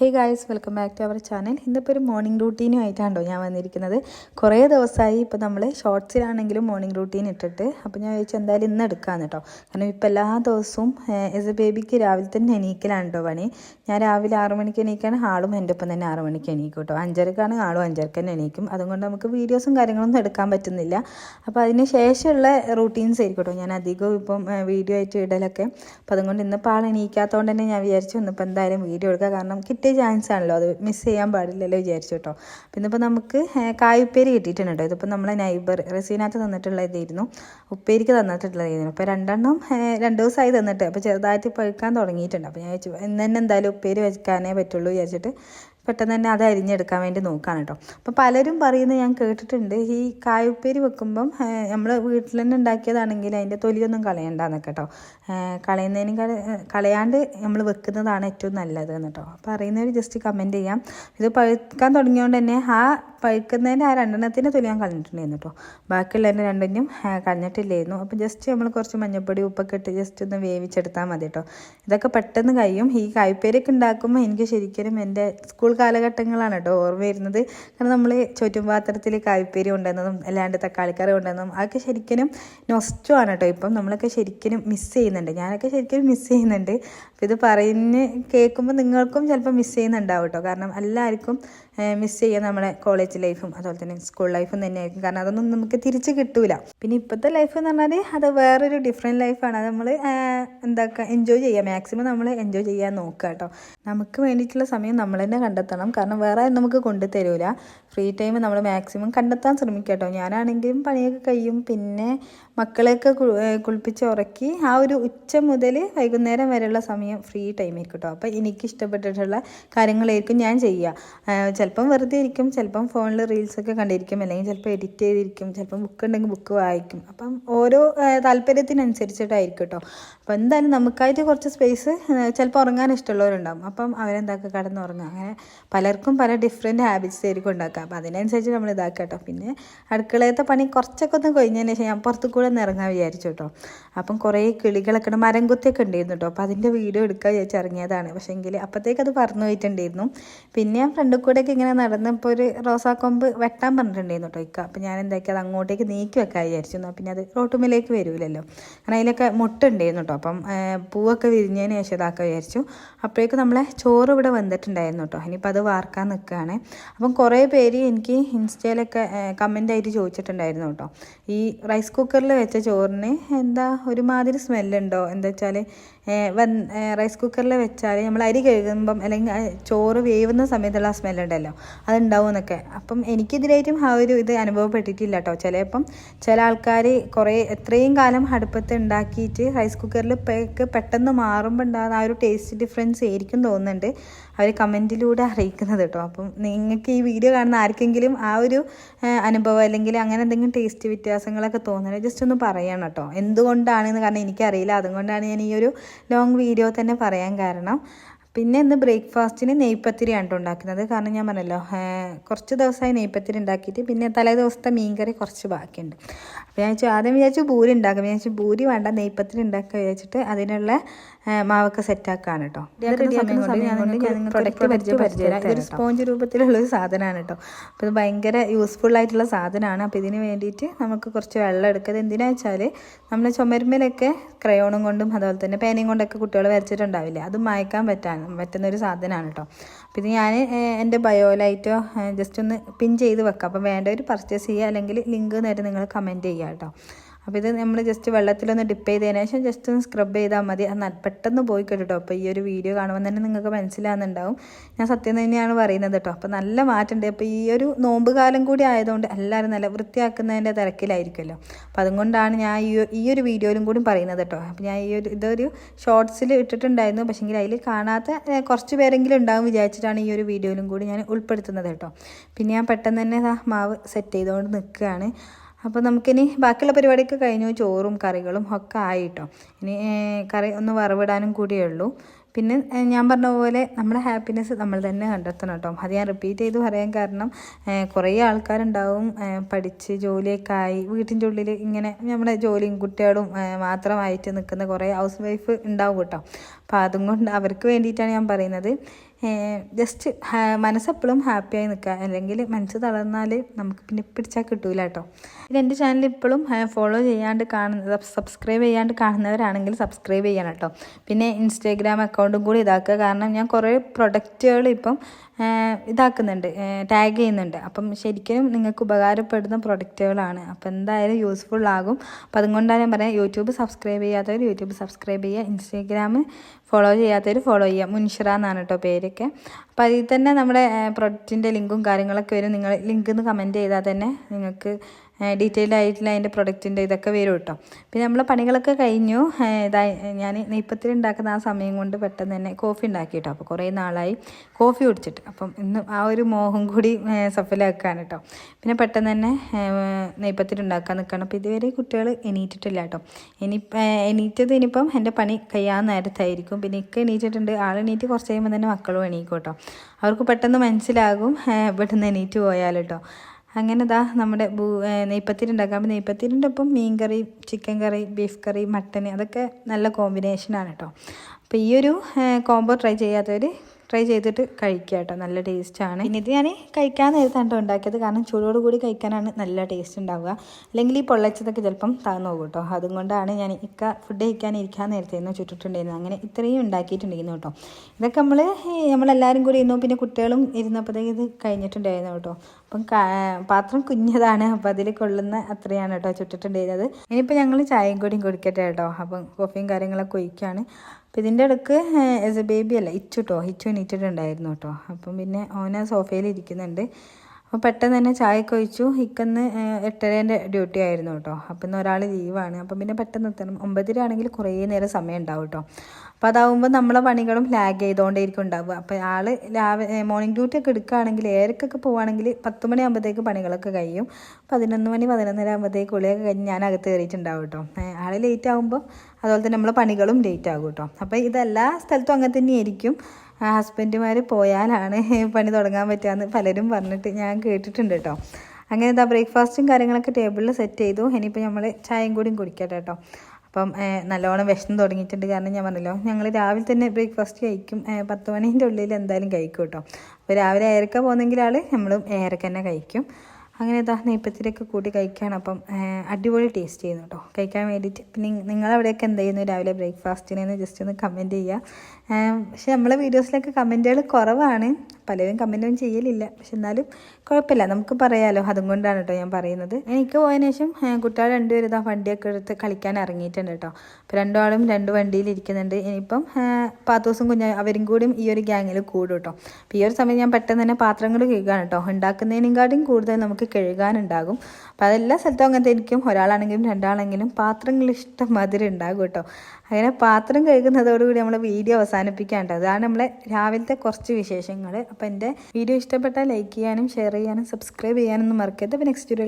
Hey guys welcome back to our channel ഇന്നിപ്പോൾ ഒരു morning റൂട്ടീനുമായിട്ടാണോ ഞാൻ വന്നിരിക്കുന്നത്. കുറേ ദിവസമായി ഇപ്പോൾ നമ്മൾ ഷോർട്സിലാണെങ്കിലും മോർണിംഗ് റൂട്ടീൻ ഇട്ടിട്ട്. അപ്പോൾ ഞാൻ ചോദിച്ചു എന്തായാലും ഇന്ന് എടുക്കാമെന്ന് കേട്ടോ. കാരണം ഇപ്പോൾ എല്ലാ ദിവസവും എസ് എ ബേബിക്ക് രാവിലെ തന്നെ എണീക്കലാണ് കേട്ടോ പണി. ഞാൻ രാവിലെ ആറു മണിക്ക് എണീക്കാണ് ആളും എന്റെ ഒപ്പം തന്നെ ആറു മണിക്ക് എണീക്കും കേട്ടോ. അഞ്ചരക്കാണ് ആളും അഞ്ചരക്ക് തന്നെ എണീക്കും. അതുകൊണ്ട് നമുക്ക് വീഡിയോസും കാര്യങ്ങളൊന്നും എടുക്കാൻ പറ്റുന്നില്ല. അപ്പോൾ അതിന് ശേഷമുള്ള റൂട്ടീൻസ് ആയിരിക്കും കേട്ടോ. ഞാൻ അധികവും ഇപ്പം വീഡിയോ ആയിട്ട് ഇടലൊക്കെ. അപ്പോൾ അതുകൊണ്ട് ഇന്നിപ്പോൾ ആൾ എണീക്കാത്തതുകൊണ്ട് തന്നെ ഞാൻ വിചാരിച്ചു ഇന്നിപ്പോൾ എന്തായാലും വീഡിയോ എടുക്കുക കാരണം കിട്ടിയ ചാൻസ് ആണല്ലോ. അത് മിസ് ചെയ്യാൻ പാടില്ലല്ലോ വിചാരിച്ചു കേട്ടോ. പിന്നെ ഇപ്പോൾ നമുക്ക് കായുപ്പേരി കിട്ടിയിട്ടുണ്ട് കേട്ടോ. ഇതിപ്പോൾ നമ്മളെ നൈബർ റസീനകത്ത് തന്നിട്ടുള്ള ഇതായിരുന്നു. ഉപ്പേരിക്ക് തന്നിട്ടുള്ളതായിരുന്നു അപ്പോൾ രണ്ടെണ്ണം രണ്ട് ദിവസമായി തന്നിട്ട്. അപ്പോൾ ചെറുതായിട്ട് പഴുക്കാൻ തുടങ്ങിയിട്ടുണ്ട്. അപ്പോൾ ഞാൻ വെച്ചു ഇന്ന് തന്നെ എന്തായാലും ഉപ്പേരി വെക്കാനേ പറ്റുള്ളൂ വിചാരിച്ചിട്ട്. പെട്ടെന്ന് തന്നെ അത് അരിഞ്ഞെടുക്കാൻ വേണ്ടി നോക്കുകയാണ് കേട്ടോ. അപ്പോൾ പലരും പറയുന്നത് ഞാൻ കേട്ടിട്ടുണ്ട്. ഈ കായുപ്പേരി വെക്കുമ്പം നമ്മൾ വീട്ടിൽ തന്നെ ഉണ്ടാക്കിയതാണെങ്കിൽ അതിന്റെ തൊലിയൊന്നും കളയണ്ടെന്നൊക്കെ കേട്ടോ. കളയുന്നതിനും കളയാണ്ട് നമ്മൾ വെക്കുന്നതാണ് ഏറ്റവും നല്ലത് കേട്ടോ. അപ്പോൾ അറിയുന്നവർ ജസ്റ്റ് കമന്റ് ചെയ്യാം. ഇത് പഴുക്കാൻ തുടങ്ങിയതുകൊണ്ട് തന്നെ ആ പഴുക്കുന്നതിന്റെ ആ രണ്ടെണ്ണത്തിന്റെ തൊലി ഞാൻ കളഞ്ഞിട്ടുണ്ടായിരുന്നു കേട്ടോ. ബാക്കിയുള്ളതിന്റെ രണ്ടിനും കളഞ്ഞിട്ടില്ലായിരുന്നു. അപ്പോൾ ജസ്റ്റ് നമ്മൾ കുറച്ച് മഞ്ഞൾപ്പൊടി ഉപ്പൊക്കെ ഇട്ട് ജസ്റ്റ് ഒന്ന് വേവിച്ചെടുത്താൽ മതി കേട്ടോ. ഇതൊക്കെ പെട്ടെന്ന് കഴിയും. ഈ കായ്പേരൊക്കെ ഉണ്ടാക്കുമ്പോൾ എനിക്ക് ശരിക്കും എന്റെ സ്കൂൾ കാലഘട്ടങ്ങളാണ് കേട്ടോ ഓർമ്മ വരുന്നത്. കാരണം നമ്മൾ ചുറ്റുപാത്രത്തിൽ കായ്പേരി കൊണ്ടുവന്നതും അല്ലാണ്ട് തക്കാളിക്കറി കൊണ്ടുവന്നതും അതൊക്കെ ശരിക്കും നൊസ്റ്റു ആണ് കേട്ടോ ഇപ്പം. നമ്മളൊക്കെ ശരിക്കും മിസ്സ് ചെയ്യുന്നുണ്ട്. ഞാനൊക്കെ ശരിക്കും മിസ്സ് ചെയ്യുന്നുണ്ട്. അപ്പോൾ ഇത് പറയുന്ന കേൾക്കുമ്പോൾ നിങ്ങൾക്കും ചിലപ്പോൾ മിസ് ചെയ്യുന്നുണ്ടാവും കേട്ടോ. കാരണം എല്ലാവർക്കും മിസ് ചെയ്യുക നമ്മുടെ കോളേജ് ലൈഫും അതുപോലെ തന്നെ സ്കൂൾ ലൈഫും തന്നെയായിരിക്കും. കാരണം അതൊന്നും നമുക്ക് തിരിച്ച് കിട്ടൂല. പിന്നെ ഇപ്പോഴത്തെ ലൈഫ് എന്ന് പറഞ്ഞാൽ അത് വേറൊരു ഡിഫറെന്റ് ലൈഫാണ് അത് നമ്മൾ എന്താക്കുക എൻജോയ് ചെയ്യുക മാക്സിമം നമ്മൾ എൻജോയ് ചെയ്യാൻ നോക്കുക കേട്ടോ. നമുക്ക് വേണ്ടിയിട്ടുള്ള സമയം നമ്മൾ തന്നെ കണ്ടെത്തണം. കാരണം വേറെ നമുക്ക് കൊണ്ടു തരൂല. ഫ്രീ ടൈം നമ്മൾ മാക്സിമം കണ്ടെത്താൻ ശ്രമിക്കുക കേട്ടോ. ഞാനാണെങ്കിലും പണിയൊക്കെ കഴിയും. പിന്നെ മക്കളെയൊക്കെ കുളിപ്പിച്ച് ഉറക്കി ആ ഒരു ഉച്ച മുതൽ വൈകുന്നേരം വരെയുള്ള സമയം ഫ്രീ ടൈം ടൈമായിരിക്കും കേട്ടോ. അപ്പോൾ എനിക്ക് ഇഷ്ടപ്പെട്ടിട്ടുള്ള കാര്യങ്ങളായിരിക്കും ഞാൻ ചെയ്യുക. ചിലപ്പം വെറുതെ ഇരിക്കും ചിലപ്പം ഫോണിൽ റീൽസൊക്കെ കണ്ടിരിക്കും അല്ലെങ്കിൽ ചിലപ്പോൾ എഡിറ്റ് ചെയ്തിരിക്കും ചിലപ്പം ബുക്ക് ഉണ്ടെങ്കിൽ ബുക്ക് വായിക്കും. അപ്പം ഓരോ താല്പര്യത്തിനനുസരിച്ചിട്ടായിരിക്കും കേട്ടോ അപ്പം എന്തായാലും നമുക്കായിട്ട് കുറച്ച് സ്പേസ് ചിലപ്പോൾ ഉറങ്ങാൻ ഇഷ്ടമുള്ളവരുണ്ടാകും അപ്പം അവരെന്താക്കുക കടന്നുറങ്ങുക. അങ്ങനെ പലർക്കും പല ഡിഫറെന്റ് ഹാബിറ്റ്സ് ആയിരിക്കും ഉണ്ടാക്കുക. അപ്പം അതിനനുസരിച്ച് നമ്മൾ ഇതാക്കുക കേട്ടോ പിന്നെ അടുക്കളയത്തെ പണി കുറച്ചൊക്കെ ഒന്ന് കഴിഞ്ഞതിന് ശേഷം ഞാൻ പുറത്ത് കൂടെ ഒന്ന് ഇറങ്ങാൻ വിചാരിച്ചു കേട്ടോ അപ്പം കുറേ കിളികളൊക്കെ മരം കുത്തിയൊക്കെ ഉണ്ടായിരുന്നു കേട്ടോ അപ്പോൾ അതിന്റെ വീഡിയോ എടുക്കാൻ വിചാരിച്ച് ഇറങ്ങിയതാണ്. പക്ഷേ എങ്കിൽ അപ്പോഴത്തേക്ക് അത് പറഞ്ഞു പോയിട്ടുണ്ടായിരുന്നു. പിന്നെ ഞാൻ ഫ്രണ്ടിൽ കൂടെയൊക്കെ ഇങ്ങനെ നടന്നപ്പോൾ ഒരു റോസാക്കൊമ്പ് വെട്ടാൻ പറഞ്ഞിട്ടുണ്ടായിരുന്നു കേട്ടോ ഇക്ക. അപ്പോൾ ഞാൻ എന്താക്കി അത് അങ്ങോട്ടേക്ക് നീക്കി വെക്കാൻ വിചാരിച്ചു പിന്നെ അത് റോട്ടുമിലേക്ക് വരൂലല്ലോ. കാരണം അതിലൊക്കെ മുട്ടുണ്ടായിരുന്നു കേട്ടോ അപ്പം പൂവൊക്കെ വിരിഞ്ഞതിന് ശേഷം ഇതാക്കാൻ വിചാരിച്ചു. അപ്പോഴേക്കും നമ്മളെ ചോറ് ഇവിടെ വന്നിട്ടുണ്ടായിരുന്നു കേട്ടോ ഇനിയിപ്പോൾ അത് വാർക്കാൻ നിൽക്കുകയാണ് അപ്പം കുറേ പേര് എനിക്ക് ഇൻസ്റ്റയിലൊക്കെ കമന്റ് ആയിട്ട് ചോദിച്ചിട്ടുണ്ടായിരുന്നു കേട്ടോ ഈ റൈസ് കുക്കറിൽ വെച്ച ചോറിന് എന്താ ഒരുമാതിരി സ്മെല്ലുണ്ടോ എന്താ വെച്ചാൽ റൈസ് കുക്കറിൽ വെച്ചാൽ നമ്മൾ അരി കഴുകുമ്പം അല്ലെങ്കിൽ ചോറ് വേവുന്ന സമയത്തുള്ള ആ സ്മെല്ലുണ്ടല്ലോ അതുണ്ടാവും എന്നൊക്കെ അപ്പം എനിക്കിതിലായിട്ടും ആ ഒരു ഇത് അനുഭവപ്പെട്ടിട്ടില്ല കേട്ടോ ചിലപ്പം ചില ആൾക്കാർ കുറേ എത്രയും കാലം അടുപ്പത്ത് ഉണ്ടാക്കിയിട്ട് റൈസ് കുക്കറിൽ പെട്ടെന്ന് മാറുമ്പോൾ ഉണ്ടാകുന്ന ആ ഒരു ടേസ്റ്റ് ഡിഫറൻസ് ആയിരിക്കും തോന്നുന്നുണ്ട്. അവർ കമന്റിലൂടെ അറിയിക്കുന്നത് കേട്ടോ. അപ്പം നിങ്ങൾക്ക് ഈ വീഡിയോ കാണുന്ന ആർക്കെങ്കിലും ആ ഒരു അനുഭവം അല്ലെങ്കിൽ അങ്ങനെ എന്തെങ്കിലും ടേസ്റ്റ് വ്യത്യാസങ്ങളൊക്കെ തോന്നുന്നത് ജസ്റ്റ് ഒന്ന് പറയണം കേട്ടോ. എന്തുകൊണ്ടാണെന്ന് കാരണം എനിക്കറിയില്ല. അതുകൊണ്ടാണ് ഞാൻ ഈ ഒരു ലോങ് വീഡിയോ തന്നെ പറയാൻ കാരണം. പിന്നെ ഇന്ന് ബ്രേക്ക്ഫാസ്റ്റിന് നെയ്പ്പത്തിരിയാണ് ആണ് ഉണ്ടാക്കുന്നത്. കാരണം ഞാൻ പറഞ്ഞല്ലോ കുറച്ച് ദിവസമായി നെയ്പ്പത്തിരി ഉണ്ടാക്കിയിട്ട് പിന്നെ തലേ ദിവസത്തെ മീൻകറി കുറച്ച് ബാക്കിയുണ്ട്. അപ്പോൾ ഞാൻ വിചാരിച്ചു ആദ്യം വിചാരിച്ചു ഭൂരി ഉണ്ടാക്കാം. ഞാൻ വിചാരിച്ചു ഭൂരി വേണ്ട നെയ്പ്പത്തിരി ഉണ്ടാക്കുക വിചാരിച്ചിട്ട് അതിനുള്ള മാവൊക്കെ സെറ്റാക്കാണ് കേട്ടോ ഇതൊരു സ്പോഞ്ച് രൂപത്തിലുള്ള ഒരു സാധനമാണ് കേട്ടോ അപ്പോൾ ഇത് ഭയങ്കര യൂസ്ഫുൾ ആയിട്ടുള്ള സാധനമാണ്. അപ്പോൾ ഇതിന് വേണ്ടിയിട്ട് നമുക്ക് കുറച്ച് വെള്ളം എടുക്കുക ഇത് എന്തിനാ വെച്ചാൽ നമ്മൾ ചുമരുമ്മലൊക്കെ ക്രയോണും കൊണ്ടും അതുപോലെ തന്നെ പേനയും കൊണ്ടൊക്കെ കുട്ടികൾ വരച്ചിട്ടുണ്ടാവില്ലേ? അത് മായ്ക്കാൻ പറ്റാൻ പറ്റുന്ന ഒരു സാധനമാണ് കേട്ടോ അപ്പോൾ ഇത് ഞാൻ എന്റെ ബയോയിലായിട്ടോ ജസ്റ്റ് ഒന്ന് പിൻ ചെയ്ത് വെക്കാം. അപ്പോൾ വേണ്ടവർ പർച്ചേസ് ചെയ്യുക അല്ലെങ്കിൽ ലിങ്ക് നേരെ നിങ്ങൾ കമന്റ് ചെയ്യുക കേട്ടോ അപ്പോൾ ഇത് നമ്മൾ ജസ്റ്റ് വെള്ളത്തിലൊന്ന് ഡിപ്പ് ചെയ്തതിന് ശേഷം ജസ്റ്റ് ഒന്ന് സ്ക്രബ് ചെയ്താൽ മതി. ന- പെട്ടെന്ന് പോയി കേട്ടോ അപ്പോൾ ഈ ഒരു വീഡിയോ കാണുമ്പോൾ തന്നെ നിങ്ങൾക്ക് മനസ്സിലാകുന്നുണ്ടാവും ഞാൻ സത്യം തന്നെയാണ് പറയുന്നത് കേട്ടോ. അപ്പോൾ നല്ല മാറ്റമുണ്ട് അപ്പോൾ ഈ ഒരു നോമ്പ് കാലം കൂടി ആയതുകൊണ്ട് എല്ലാവരും നല്ല വൃത്തിയാക്കുന്നതിന്റെ തിരക്കിലായിരിക്കുമല്ലോ. അപ്പോൾ അതുകൊണ്ടാണ് ഞാൻ ഈ ഈ ഒരു വീഡിയോയിലും കൂടി പറയുന്നത് കേട്ടോ. അപ്പോൾ ഞാൻ ഈ ഒരു ഇതൊരു ഷോർട്സിൽ ഇട്ടിട്ടുണ്ടായിരുന്നു. പക്ഷേങ്കിൽ അതിൽ കാണാത്ത കുറച്ച് പേരെങ്കിലും ഉണ്ടാകും വിചാരിച്ചിട്ടാണ് ഈ ഒരു വീഡിയോയിലും കൂടി ഞാൻ ഉൾപ്പെടുത്തുന്നത് കേട്ടോ. പിന്നെ ഞാൻ പെട്ടെന്ന് തന്നെ മാവ് സെറ്റ് ചെയ്തുകൊണ്ട് നിൽക്കുകയാണ്. അപ്പോൾ നമുക്കിനി ബാക്കിയുള്ള പരിപാടിയൊക്കെ കഴിഞ്ഞു. ചോറും കറികളും ഒക്കെ ആയിട്ടോ. ഇനി കറി ഒന്ന് വറവിടാനും കൂടിയേ ഉള്ളൂ പിന്നെ ഞാൻ പറഞ്ഞ പോലെ നമ്മുടെ ഹാപ്പിനെസ് നമ്മൾ തന്നെ കണ്ടെത്തണം കേട്ടോ. അത് ഞാൻ റിപ്പീറ്റ് ചെയ്ത് പറയാൻ കാരണം കുറേ ആൾക്കാരുണ്ടാവും പഠിച്ച് ജോലിയൊക്കെ ആയി വീട്ടിന്റെ ഉള്ളിൽ ഇങ്ങനെ നമ്മുടെ ജോലിയും കുട്ടികളും മാത്രമായിട്ട് നിൽക്കുന്ന കുറേ ഹൗസ് വൈഫ് ഉണ്ടാവും കേട്ടോ. അപ്പോൾ അതും കൊണ്ട് അവർക്ക് വേണ്ടിയിട്ടാണ് ഞാൻ പറയുന്നത്. ജസ്റ്റ് മനസ്സെപ്പോഴും ഹാപ്പിയായി നിൽക്കുക അല്ലെങ്കിൽ മനസ്സ് തളർന്നാൽ നമുക്ക് പിന്നെ പിടിച്ചാൽ കിട്ടൂല കേട്ടോ എന്റെ ചാനൽ ഇപ്പോഴും ഫോളോ ചെയ്യാണ്ട് കാണുന്ന സബ്സ്ക്രൈബ് ചെയ്യാണ്ട് കാണുന്നവരാണെങ്കിൽ സബ്സ്ക്രൈബ് ചെയ്യണം കേട്ടോ പിന്നെ ഇൻസ്റ്റാഗ്രാം അക്കൗണ്ടും കൂടി ഇതാക്കുക. കാരണം ഞാൻ കുറേ പ്രൊഡക്റ്റുകൾ ഇപ്പം ഇതാക്കുന്നുണ്ട്. ടാഗ് ചെയ്യുന്നുണ്ട്. അപ്പം ശരിക്കും നിങ്ങൾക്ക് ഉപകാരപ്പെടുന്ന പ്രൊഡക്റ്റുകളാണ് അപ്പം എന്തായാലും യൂസ്ഫുൾ ആകും. അപ്പം അതുകൊണ്ടാണ് ഞാൻ പറയാം യൂട്യൂബ് സബ്സ്ക്രൈബ് ചെയ്യാത്തവർ യൂട്യൂബ് സബ്സ്ക്രൈബ് ചെയ്യുക. ഇൻസ്റ്റാഗ്രാം ഫോളോ ചെയ്യാത്തവർ ഫോളോ ചെയ്യുക. മുൻഷിറ എന്നാണ് കേട്ടോ പേരൊക്കെ. അപ്പോൾ അതിൽ തന്നെ നമ്മുടെ പ്രൊഡക്റ്റിന്റെ ലിങ്കും കാര്യങ്ങളൊക്കെ വരും. നിങ്ങൾ ലിങ്ക് എന്ന് കമന്റ് ചെയ്താൽ തന്നെ നിങ്ങൾക്ക് ഡീറ്റെയിൽഡ് ആയിട്ടുള്ള അതിന്റെ പ്രൊഡക്റ്റിന്റെ ഇതൊക്കെ വരും കേട്ടോ. പിന്നെ നമ്മൾ പണികളൊക്കെ കഴിഞ്ഞു. ഇതാ ഞാൻ നെയ്പ്പത്തിൽ ഉണ്ടാക്കുന്ന ആ സമയം കൊണ്ട് പെട്ടെന്ന് തന്നെ കോഫി ഉണ്ടാക്കി കേട്ടോ. അപ്പോൾ കുറേ നാളായി കോഫി കുടിച്ചിട്ട്. അപ്പം ഇന്ന് ആ ഒരു മോഹം കൂടി ഏഹ് സഫലമാക്കുകയാണ് കേട്ടോ. പിന്നെ പെട്ടെന്ന് തന്നെ നെയ്പ്പത്തിൽ ഉണ്ടാക്കാൻ നിൽക്കണം അപ്പോൾ ഇതുവരെ കുട്ടികൾ എണീറ്റിട്ടില്ല കേട്ടോ. ഇനി എണീറ്റത് ഇനിയിപ്പം എന്റെ പണി കഴിയാൻ നേരത്തായിരിക്കും. പിന്നെ ഇക്ക എണീറ്റിട്ടുണ്ട്. ആൾ എണീറ്റ് കുറച്ച് കഴിയുമ്പോൾ തന്നെ മക്കളും എണീക്കും കേട്ടോ. അവർക്ക് പെട്ടെന്ന് മനസ്സിലാകും പെട്ടെന്ന് എണീറ്റ് പോയാൽ കേട്ടോ. അങ്ങനെ ദാ നമ്മുടെ ബൂ നെയ്പ്പത്തിരി ഉണ്ടാക്കാം അപ്പോൾ നെയ്പ്പത്തിരിന്റെ ഒപ്പം മീൻ കറി ചിക്കൻ കറി ബീഫ് കറി മട്ടൻ അതൊക്കെ നല്ല കോമ്പിനേഷനാണ് കേട്ടോ. അപ്പോൾ ഈ ഒരു കോംബോ ട്രൈ ചെയ്യാത്തവർ ട്രൈ ചെയ്തിട്ട് കഴിക്കുക കേട്ടോ. നല്ല ടേസ്റ്റാണ് ഇനി ഇത് ഞാൻ കഴിക്കാൻ നേരത്താണ് ഉണ്ടാക്കിയത്. കാരണം ചൂടോട് കൂടി കഴിക്കാനാണ് നല്ല ടേസ്റ്റ് ഉണ്ടാവുക. അല്ലെങ്കിൽ ഈ പൊള്ളച്ചതൊക്കെ ചിലപ്പം താന്നു പോകും കേട്ടോ അതുകൊണ്ടാണ് ഞാൻ ഇക്ക ഫുഡ് കഴിക്കാൻ ഇരിക്കാൻ നേരത്തേന്ന് ചുറ്റിട്ടുണ്ടായിരുന്നു അങ്ങനെ ഇത്രയും ഉണ്ടാക്കിയിട്ടുണ്ടായിരുന്നു കേട്ടോ ഇതൊക്കെ നമ്മൾ നമ്മളെല്ലാവരും കൂടി ഇരുന്നു. പിന്നെ കുട്ടികളും ഇരുന്നപ്പോഴത്തേക്ക് ഇത് കഴിഞ്ഞിട്ടുണ്ടായിരുന്നു കേട്ടോ അപ്പം പാത്രം കുഞ്ഞതാണ്. അപ്പം അതിൽ കൊള്ളുന്ന അത്രയാണ് കേട്ടോ ചുറ്റിട്ടുണ്ടായിരുന്നത്. ഇനിയിപ്പോൾ ഞങ്ങൾ ചായയും കൂടിയും കുടിക്കട്ടെ കേട്ടോ അപ്പം കോഫിയും കാര്യങ്ങളൊക്കെ ഒഴിക്കുകയാണ് അപ്പം ഇതിന്റെ ഇടയ്ക്ക് എസ് എ ബേബി അല്ല ഇച്ചു കേട്ടോ ഇച്ചു നീറ്റിട്ടുണ്ടായിരുന്നു കേട്ടോ അപ്പം പിന്നെ ഓന സോഫയിൽ ഇരിക്കുന്നുണ്ട്. അപ്പോൾ പെട്ടെന്ന് തന്നെ ചായയൊക്കെ ഒഴിച്ചു. ഇക്കന്ന് എട്ടരേന്റെ ഡ്യൂട്ടി ആയിരുന്നു കേട്ടോ അപ്പം ഇന്ന് ഒരാൾ ലീവാണ്. അപ്പം പിന്നെ പെട്ടെന്ന് എത്തണം ഒമ്പതര ആണെങ്കിൽ കുറേ നേരം സമയം ഉണ്ടാവും കേട്ടോ അപ്പോൾ അതാവുമ്പോൾ നമ്മളെ പണികളും ലാഗ് ചെയ്തുകൊണ്ടേയിരിക്കും ഉണ്ടാവുക. അപ്പോൾ ആൾ രാവിലെ മോർണിംഗ് ഡ്യൂട്ടി ഒക്കെ എടുക്കുകയാണെങ്കിൽ ഏരക്കൊക്കെ പോവുകയാണെങ്കിൽ പത്ത് മണിയാകുമ്പോഴത്തേക്ക് പണികളൊക്കെ കഴിയും. പതിനൊന്ന് മണി പതിനൊന്നര ആകുമ്പോഴത്തേക്ക് കുളിയൊക്കെ കഴിഞ്ഞ് ഞാൻ അകത്ത് കയറിയിട്ടുണ്ടാവും കേട്ടോ ആൾ ലേറ്റ് ആകുമ്പോൾ അതുപോലെ തന്നെ നമ്മളെ പണികളും ലേറ്റ് ആകും കേട്ടോ അപ്പോൾ ഇതെല്ലാ സ്ഥലത്തും അങ്ങനെ തന്നെയായിരിക്കും. ഹസ്ബൻഡുമാർ പോയാലാണ് പണി തുടങ്ങാൻ പറ്റുകയെന്ന് പലരും പറഞ്ഞിട്ട് ഞാൻ കേട്ടിട്ടുണ്ട് കേട്ടോ അങ്ങനെ ഇതാ ബ്രേക്ക്ഫാസ്റ്റും കാര്യങ്ങളൊക്കെ ടേബിളിൽ സെറ്റ് ചെയ്തു. ഇനിയിപ്പോൾ നമ്മൾ ചായയും കൂടിയും കുടിക്കട്ടെ കേട്ടോ അപ്പം നല്ലോണം വിഷം തുടങ്ങിയിട്ടുണ്ട്. കാരണം ഞാൻ പറഞ്ഞല്ലോ ഞങ്ങൾ രാവിലെ തന്നെ ബ്രേക്ക്ഫാസ്റ്റ് കഴിക്കും. പത്ത് മണീന്റെ ഉള്ളിൽ എന്തായാലും കഴിക്കും കേട്ടോ അപ്പോൾ രാവിലെ ഏരക്ക പോകുന്നെങ്കിൽ ആൾ നമ്മളും ഏരക്ക തന്നെ കഴിക്കും. അങ്ങനെ ഇതാ നെയ്പ്പത്തിലൊക്കെ കൂട്ടി കഴിക്കുകയാണ് അപ്പം അടിപൊളി ടേസ്റ്റ് ചെയ്യുന്നു കേട്ടോ കഴിക്കാൻ വേണ്ടിയിട്ട്. പിന്നെ നിങ്ങളവിടെയൊക്കെ എന്ത് ചെയ്യുന്നു രാവിലെ ബ്രേക്ക്ഫാസ്റ്റിനെന്ന് ജസ്റ്റ് ഒന്ന് കമന്റ് ചെയ്യുക പക്ഷേ നമ്മളെ വീഡിയോസിലൊക്കെ കമന്റുകൾ കുറവാണ്. പലരും കമന്റൊന്നും ചെയ്യലില്ല. പക്ഷെ എന്നാലും കുഴപ്പമില്ല. നമുക്ക് പറയാമല്ലോ അതും കൊണ്ടാണ് കേട്ടോ ഞാൻ പറയുന്നത്. എനിക്ക് പോയതിനു ശേഷം കുട്ടികൾ രണ്ടുപേരും ഇതാ വണ്ടിയൊക്കെ എടുത്ത് കളിക്കാൻ ഇറങ്ങിയിട്ടുണ്ട് കേട്ടോ അപ്പോൾ രണ്ടാളും രണ്ട് വണ്ടിയിൽ ഇരിക്കുന്നുണ്ട്. ഇനിയിപ്പം പാത്തോസും കുഞ്ഞ അവരും കൂടിയും ഈ ഒരു ഗ്യാങ്ങിൽ കൂടും കേട്ടോ അപ്പോൾ ഈ ഒരു സമയം ഞാൻ പെട്ടെന്ന് തന്നെ പാത്രങ്ങൾ കഴുകാണ് കേട്ടോ ഉണ്ടാക്കുന്നതിനെക്കാട്ടും കൂടുതൽ നമുക്ക് കഴുകാനുണ്ടാകും. അപ്പം അതെല്ലാ സ്ഥലത്തും അങ്ങനത്തെ എനിക്കും ഒരാളാണെങ്കിലും രണ്ടാളെങ്കിലും പാത്രങ്ങൾ ഇഷ്ടം ഉണ്ടാകും കേട്ടോ. അങ്ങനെ പാത്രം കഴുകുന്നതോടുകൂടി നമ്മൾ വീഡിയോ അവസാനിപ്പിക്കാണ്ട്. അതാണ് നമ്മളെ രാവിലത്തെ കുറച്ച് വിശേഷങ്ങൾ അപ്പം എന്റെ വീഡിയോ ഇഷ്ടപ്പെട്ടാൽ ലൈക്ക് ചെയ്യാനും ഷെയർ ചെയ്യാനും സബ്സ്ക്രൈബ് ചെയ്യാനൊന്നും മറക്കരുത്. അപ്പോൾ നെക്സ്റ്റ് വീഡിയോ